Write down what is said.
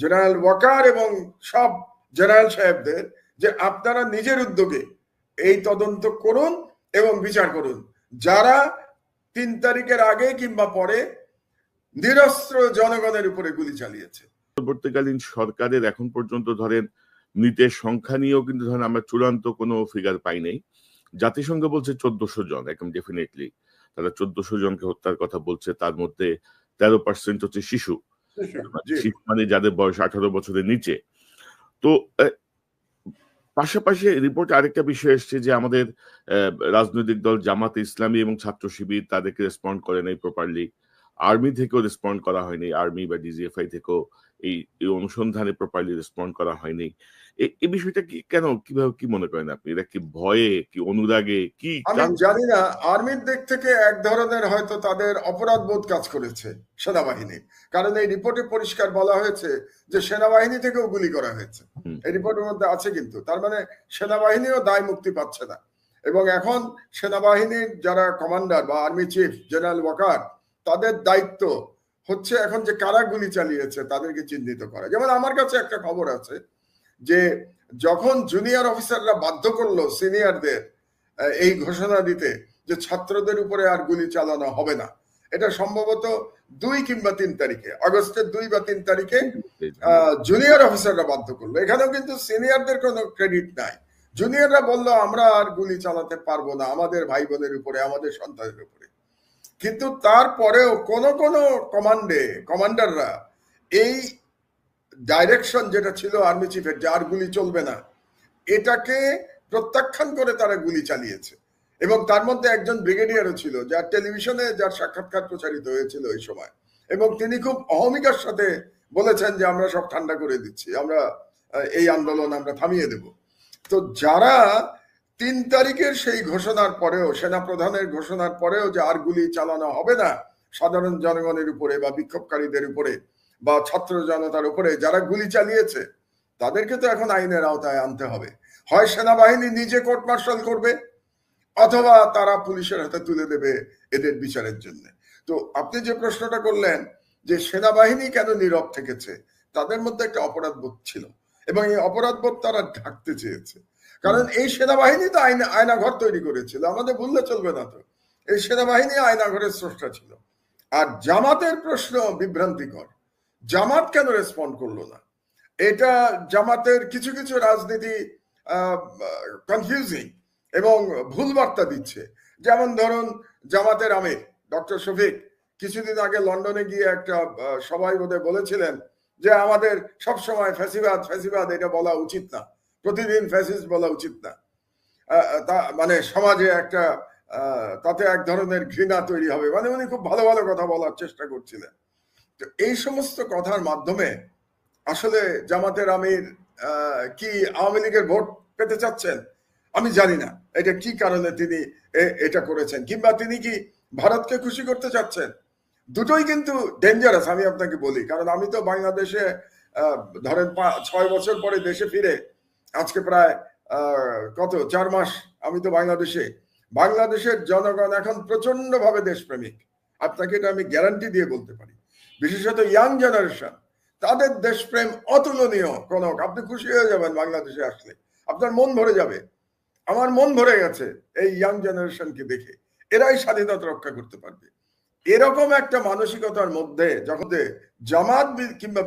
General Waker এবং সব general সাহেবদের যে আপনারা নিজের উদ্যোগে এই তদন্ত করুন এবং বিচার করুন। যারা তিন তারিখের আগে কিংবা পরে নিরস্ত্র জনগণের উপরে গুলি চালিয়েছে। পরবর্তীকালীন সরকারের এখন পর্যন্ত ধরেন মৃতের সংখ্যা নিয়েও কিন্তু ধরেন আমরা চূড়ান্ত কোনো ফিগার পাই নাই। জাতিসংঘ বলছে চোদ্দশো জন, একদম ডেফিনেটলি তারা চোদ্দশো জনকে হত্যার কথা বলছে, তার মধ্যে তেরো পার্সেন্ট হচ্ছে শিশু শিশু। মানে যাদের বয়স আঠারো বছরের নিচে। তো পাশাপাশি রিপোর্টে আরেকটা বিষয় এসছে যে আমাদের রাজনৈতিক দল জামাত ইসলামী এবং ছাত্র শিবির তাদেরকে রেসপন্ড করে নাই প্রপারলি আর্মি থেকেও রেসপন্ড করা হয়নি আর্মি বা ডিজিএফআই থেকেও। এই এই অনুসন্ধানে প্রপারলি রেসপন্ড করা হয়নি। এই বিষয়টা কি কেন কীভাবে কি মনে করেন আপনি? এটা কি ভয়ে কি অনুরাগে কি আমি জানি না আর্মির দিক থেকে এক ধরনের হয়তো তাদের অপরাধ বোধ কাজ করেছে সেনাবাহিনী। কারণ এই রিপোর্টে পরিষ্কার বলা হয়েছে যে সেনাবাহিনী থেকেও গুলি করা হয়েছে। এই রিপোর্টের মধ্যে আছে কিন্তু তার মানে সেনাবাহিনীও দায় মুক্তি পাচ্ছে না। এবং এখন সেনাবাহিনীর যারা কমান্ডার বা আর্মি চিফ জেনারেল ওয়াকার তাদের দায়িত্ব হচ্ছে এখন যে কারা গুলি চালিয়েছে তাদেরকে চিহ্নিত করা। যেমন আমার কাছে একটা খবর আছে যে যখন জুনিয়র অফিসাররা বাধ্য করল সিনিয়রদের এই ঘোষণা দিতে যে ছাত্রদের উপরে আর গুলি চালানো হবে না, এটা সম্ভবত দুই কিংবা তিন তারিখে, আগস্টের দুই বা তিন তারিখে জুনিয়র অফিসাররা বাধ্য করল। এখানেও কিন্তু সিনিয়রদের কোনো ক্রেডিট নাই। জুনিয়ররা বলল, আমরা আর গুলি চালাতে পারব না, আমাদের ভাই বোনের উপরে, আমাদের সন্তানের উপরে। কিন্তু তারপরেও কোন কোন কমান্ডে কমান্ডাররা এই ডাইরেকশন যেটা ছিল আর্মি চিফের যে আর গুলি চলবে না, এটাকে প্রত্যাখ্যান করে তারা গুলি চালিয়েছে। এবং তার মধ্যে একজন ব্রিগেডিয়ারও ছিল, যার টেলিভিশনে যার সাক্ষাৎকার প্রচারিত হয়েছিল ওই সময়। এবং তিনি খুব অহমিকার সাথে বলেছেন যে, আমরা সব ঠান্ডা করে দিচ্ছি, আমরা এই আন্দোলন আমরা থামিয়ে দেব। তো যারা তিন তারিখের সেই ঘোষণার পরেও সেনা প্রধানের ঘোষণার পরেও যে আর গুলি চালানো হবে না, সাধারণ জনগণের উপরে বা বিক্ষোভকারীদের উপরে বা ছাত্র জনতার উপরে যারা গুলি চালিয়েছে, তাদেরকে তো এখন আইনের আওতায় আনতে হবে। হয় সেনাবাহিনী নিজে কোর্ট মার্শাল করবে, অথবা তারা পুলিশের হাতে তুলে দেবে এদের বিচারের জন্য। তো আপনি যে প্রশ্নটা করলেন যে সেনাবাহিনী কেন নীরব থেকেছে, তাদের মধ্যে একটা অপরাধ বোধ ছিল, এবং এই অপরাধ বোধ তারা ঢাকতে চেয়েছে। কারণ এই সেনাবাহিনী তো আইনা, আয়নাঘর তৈরি করেছিল। আমাদের ভুললে চলবে না তো। এই সেনাবাহিনী আয়নাঘরের স্রষ্টা ছিল। আর জামাতের প্রশ্ন বিভ্রান্তিকর। জামাত কেন রেসপন্ড করল না? এটা জামাতের কিছু কিছু রাজনীতি কনফিউজিং এবং ভুল বার্তা দিচ্ছে। যেমন ধরুন, জামাতের আমির, ডক্টর শফিক, কিছুদিন আগে লন্ডনে গিয়ে একটা সবাই বোধহয় বলেছিলেন যে আমাদের সবসময় ফ্যাসিবাদ ফ্যাসিবাদ, এটা বলা উচিত না। প্রতিদিন ফ্যাসিস্ট বলা উচিত না। তা মানে সমাজে একটা তাতে এক ধরনের ঘৃণা তৈরি হবে। মানে উনি খুব ভালো ভালো কথা বলার চেষ্টা করছিলেন। তো এই সমস্ত কথার মাধ্যমে আসলে জামাতের আমির কি আওয়ামী লীগের ভোট পেতে চাচ্ছেন? আমি জানি না। এটা কি কারণে তিনি এটা করেছেন? কিংবা তিনি কি ভারতকে খুশি করতে চাচ্ছেন? দুটোই কিন্তু ডেঞ্জারাস আমি আপনাকে বলি। কারণ আমি তো বাংলাদেশে ধরেন ছয় বছর পরে দেশে ফিরে আজকে প্রায় কত? চার মাস আমি তো বাংলাদেশে। বাংলাদেশের জনগণ এখন প্রচণ্ড ভাবে দেশপ্রেমিক। আপনাকে এটা আমি গ্যারান্টি দিয়ে বলতে পারি। বিশেষত ইয়াং জেনারেশন তাদের দেশপ্রেম অতুলনীয় কনক আপনি খুশি হয়ে যাবেন বাংলাদেশে আসলে। আপনার মন ভরে যাবে। আমার মন ভরে গেছে এই ইয়াং জেনারেশনকে দেখে। এরাই স্বাধীনতা রক্ষা করতে পারবে। এরকম একটা মানসিকতার মধ্যে যখন জামাত কিংবা